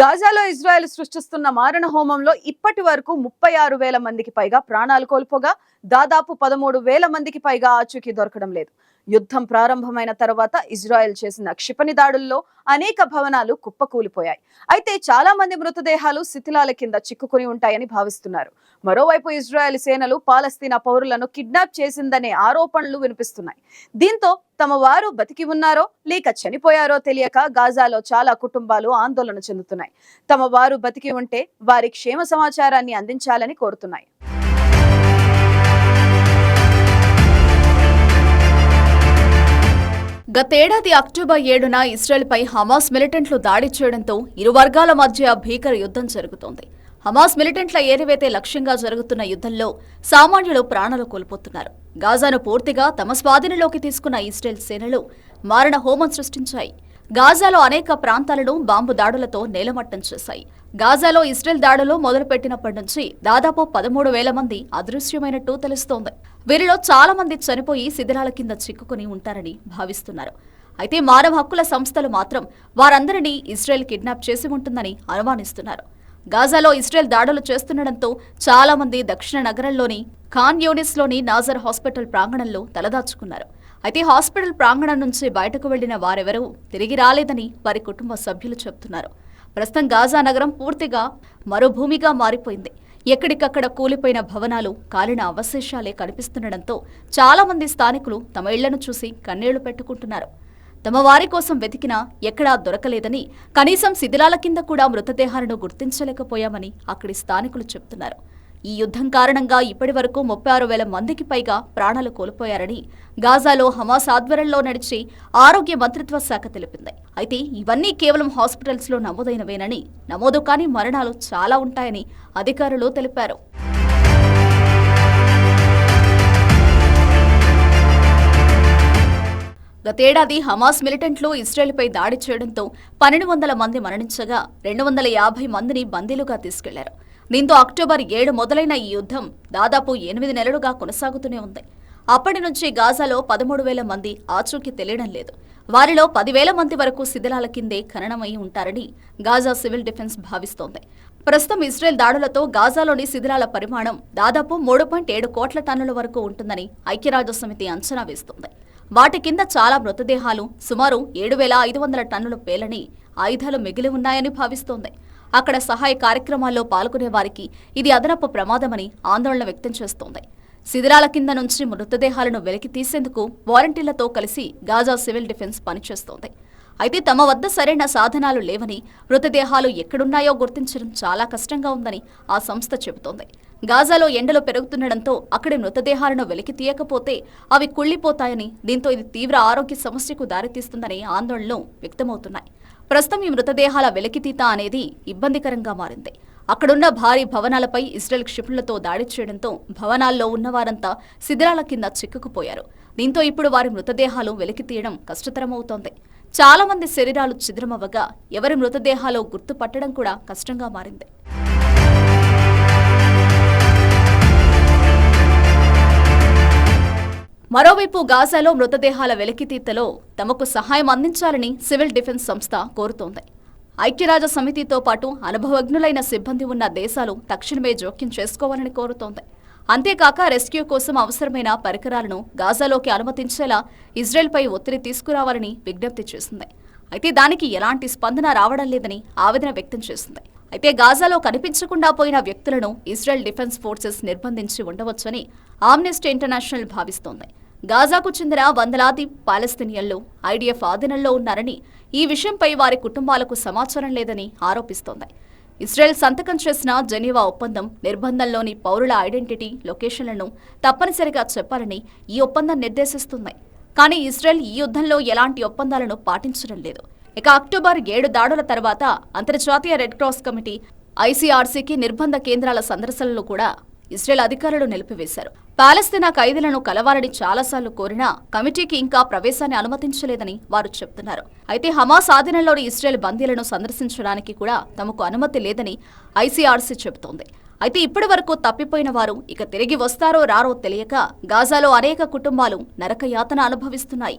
గాజాలో Israel సృష్టిస్తున్న మారణ హోమంలో ఇప్పటి వరకు ముప్పై ఆరు వేల మందికి పైగా ప్రాణాలు కోల్పోగా దాదాపు పదమూడు వేల మందికి పైగా ఆచూకీ దొరకడం లేదు. యుద్ధం ప్రారంభమైన తర్వాత ఇజ్రాయెల్ చేసిన క్షిపణి దాడుల్లో అనేక భవనాలు కుప్పకూలిపోయాయి. అయితే చాలా మంది మృతదేహాలు శిథిలాల కింద చిక్కుకుని ఉంటాయని భావిస్తున్నారు. మరోవైపు ఇజ్రాయెల్ సేనలు పాలస్తీనా పౌరులను కిడ్నాప్ చేసిందనే ఆరోపణలు వినిపిస్తున్నాయి. దీంతో తమ వారు బతికి ఉన్నారో లేక చనిపోయారో తెలియక గాజాలో చాలా కుటుంబాలు ఆందోళన చెందుతున్నాయి. తమ వారు బతికి ఉంటే వారి క్షేమ సమాచారాన్ని అందించాలని కోరుతున్నాయి. గతేడాది అక్టోబర్ ఏడున ఇస్రాయెల్పై హమాస్ మిలిటెంట్లు దాడి చేయడంతో ఇరు వర్గాల మధ్య భీకర యుద్ధం జరుగుతోంది. హమాస్ మిలిటెంట్ల ఏరివేతే లక్ష్యంగా జరుగుతున్న యుద్ధంలో సామాన్యులు ప్రాణాలు కోల్పోతున్నారు. గాజాను పూర్తిగా తమ స్వాధీనంలోకి తీసుకున్న ఇస్రాయెల్ సేనలు మారణ హోమం సృష్టించాయి. గాజాలో అనేక ప్రాంతాలను బాంబు దాడులతో నేలమట్టం చేశాయి. గాజాలో ఇస్రాయెల్ దాడులు మొదలుపెట్టినప్పటి నుంచి దాదాపు పదమూడు వేల మంది అదృశ్యమైనట్టు తెలుస్తోంది. వీరిలో చాలా మంది చనిపోయి శిథిరాల కింద చిక్కుకుని ఉంటారని భావిస్తున్నారు. అయితే మానవ హక్కుల సంస్థలు మాత్రం వారందరినీ ఇస్రాయెల్ కిడ్నాప్ చేసి ఉంటుందని అనుమానిస్తున్నారు. గాజాలో ఇస్రాయెల్ దాడులు చేస్తుండటంతో చాలా మంది దక్షిణ నగరంలోని ఖాన్ యూనిస్లోని నాజర్ హాస్పిటల్ ప్రాంగణంలో తలదాచుకున్నారు. అయితే హాస్పిటల్ ప్రాంగణం నుంచి బయటకు వెళ్ళిన వారెవరూ తిరిగి రాలేదని వారి కుటుంబ సభ్యులు చెబుతున్నారు. ప్రస్తుతం గాజా నగరం పూర్తిగా మరుభూమిగా మారిపోయింది. ఎక్కడికక్కడ కూలిపోయిన భవనాలు కాలిన అవశేషాలే కనిపిస్తుండటంతో చాలా మంది స్థానికులు తమ ఇళ్ళను చూసి కన్నీళ్ళు పెట్టుకుంటున్నారు. తమ వారి కోసం వెతికినా ఎక్కడా దొరకలేదని కనీసం శిథిలాల కింద కూడా మృతదేహాలను గుర్తించలేకపోయామని అక్కడి స్థానికులు చెబుతున్నారు. ఈ యుద్ధం కారణంగా ఇప్పటి వరకు ముప్పై ఆరు వేల మందికి పైగా ప్రాణాలు కోల్పోయారని గాజాలో హమాస్ ఆధ్వర్యంలో నడిచే ఆరోగ్య మంత్రిత్వ శాఖ తెలిపింది. అయితే ఇవన్నీ కేవలం హాస్పిటల్స్లో నమోదైనవేనని నమోదు కాని మరణాలు చాలా ఉంటాయని అధికారులు తెలిపారు. గతేడాది హమాస్ మిలిటెంట్లు ఇస్రాయెల్పై దాడి చేయడంతో పన్నెండు వందల మంది మరణించగా రెండు వందల యాభై మందిని బందీలుగా తీసుకెళ్ళారు. దీంతో అక్టోబర్ ఏడు మొదలైన ఈ యుద్ధం దాదాపు ఎనిమిది నెలలుగా కొనసాగుతూనే ఉంది. అప్పటి నుంచి గాజాలో పదమూడు వేల మంది ఆచూకీ తెలియడం లేదు. వారిలో పదివేల మంది వరకు శిథిలాల కిందే ఖననమై ఉంటారని గాజా సివిల్ డిఫెన్స్ భావిస్తోంది. ప్రస్తుతం ఇజ్రాయెల్ దాడులతో గాజాలోని శిథిలాల పరిమాణం దాదాపు మూడు పాయింట్ ఏడు కోట్ల టన్నుల వరకు ఉంటుందని ఐక్యరాజ్య సమితి అంచనా వేస్తోంది. వాటి కింద చాలా మృతదేహాలు సుమారు ఏడు వేల ఐదు వందల టన్నుల పేలని ఆయుధాలు మిగిలి ఉన్నాయని భావిస్తోంది. అక్కడ సహాయ కార్యక్రమాల్లో పాల్గొనే వారికి ఇది అదనపు ప్రమాదమని ఆందోళన వ్యక్తం చేస్తోంది. శిథిరాల కింద నుంచి మృతదేహాలను వెలికి తీసేందుకు వారంటీలతో కలిసి గాజా సివిల్ డిఫెన్స్ పనిచేస్తోంది. అయితే తమ వద్ద సరైన సాధనాలు లేవని మృతదేహాలు ఎక్కడున్నాయో గుర్తించడం చాలా కష్టంగా ఉందని ఆ సంస్థ చెబుతోంది. గాజాలో ఎండలు పెరుగుతుండటంతో అక్కడి మృతదేహాలను వెలికి తీయకపోతే అవి కుళ్ళిపోతాయని దీంతో ఇది తీవ్ర ఆరోగ్య సమస్యకు దారితీస్తుందని ఆందోళనలు వ్యక్తమవుతున్నాయి. ప్రస్తుతం ఈ మృతదేహాల వెలికితీత అనేది ఇబ్బందికరంగా మారింది. అక్కడున్న భారీ భవనాలపై ఇస్రాయెల్ క్షిపణులతో దాడి చేయడంతో భవనాల్లో ఉన్నవారంతా శిథిరాల కింద చిక్కుకుపోయారు. దీంతో ఇప్పుడు వారి మృతదేహాలు వెలికి తీయడం కష్టతరమవుతోంది. చాలా మంది శరీరాలు చిద్రమవ్వగా ఎవరి మృతదేహాలో గుర్తుపట్టడం కూడా కష్టంగా మారింది. మరోవైపు గాజాలో మృతదేహాల వెలికితీతలో తమకు సహాయం అందించాలని సివిల్ డిఫెన్స్ సంస్థ కోరుతోంది. ఐక్యరాజ్య సమితితో పాటు అనుభవజ్ఞులైన సిబ్బంది ఉన్న దేశాలు తక్షణమే జోక్యం చేసుకోవాలని కోరుతోంది. అంతేకాక రెస్క్యూ కోసం అవసరమైన పరికరాలను గాజాలోకి అనుమతించేలా ఇజ్రాయెల్పై ఒత్తిడి తీసుకురావాలని విజ్ఞప్తి చేసింది. అయితే దానికి ఎలాంటి స్పందన రావడం లేదని ఆవేదన వ్యక్తం చేసింది. అయితే గాజాలో కనిపించకుండా పోయిన వ్యక్తులను ఇజ్రాయెల్ డిఫెన్స్ ఫోర్సెస్ నిర్బంధించి ఉండవచ్చని ఆమ్నెస్టీ ఇంటర్నేషనల్ భావిస్తోంది. గాజాకు చెందిన వందలాది పాలస్తీనియన్లు ఐడిఎఫ్ ఆధీనంలో ఉన్నారని ఈ విషయంపై వారి కుటుంబాలకు సమాచారం లేదని ఆరోపిస్తోంది. ఇస్రాయెల్ సంతకం చేసిన జెనీవా ఒప్పందం నిర్బంధంలోని పౌరుల ఐడెంటిటీ లొకేషన్లను తప్పనిసరిగా చెప్పాలని ఈ ఒప్పందం నిర్దేశిస్తుంది. కానీ ఇస్రాయెల్ ఈ యుద్ధంలో ఎలాంటి ఒప్పందాలను పాటించడం లేదు. ఇక అక్టోబర్ ఏడు దాడుల తర్వాత అంతర్జాతీయ రెడ్ క్రాస్ కమిటీ ఐసీఆర్సీకి నిర్బంధ కేంద్రాల సందర్శనలు కూడా ఇజ్రాయెల్ అధికారులు నిలిపివేశారు. పాలస్తీనా ఖైదీలను కలవాలని చాలాసార్లు కోరినా కమిటీకి ఇంకా ప్రవేశాన్ని అనుమతించలేదని వారు చెబుతున్నారు అయితే హమాస్ ఆధీనంలోని ఇజ్రాయెల్ బందీలను సందర్శించడానికి కూడా తమకు అనుమతి లేదని ఐసీఆర్సీ చెబుతోంది. అయితే ఇప్పటి వరకు తప్పిపోయిన వారు ఇక తిరిగి వస్తారో రారో తెలియక గాజాలో అనేక కుటుంబాలు నరకయాతన అనుభవిస్తున్నాయి.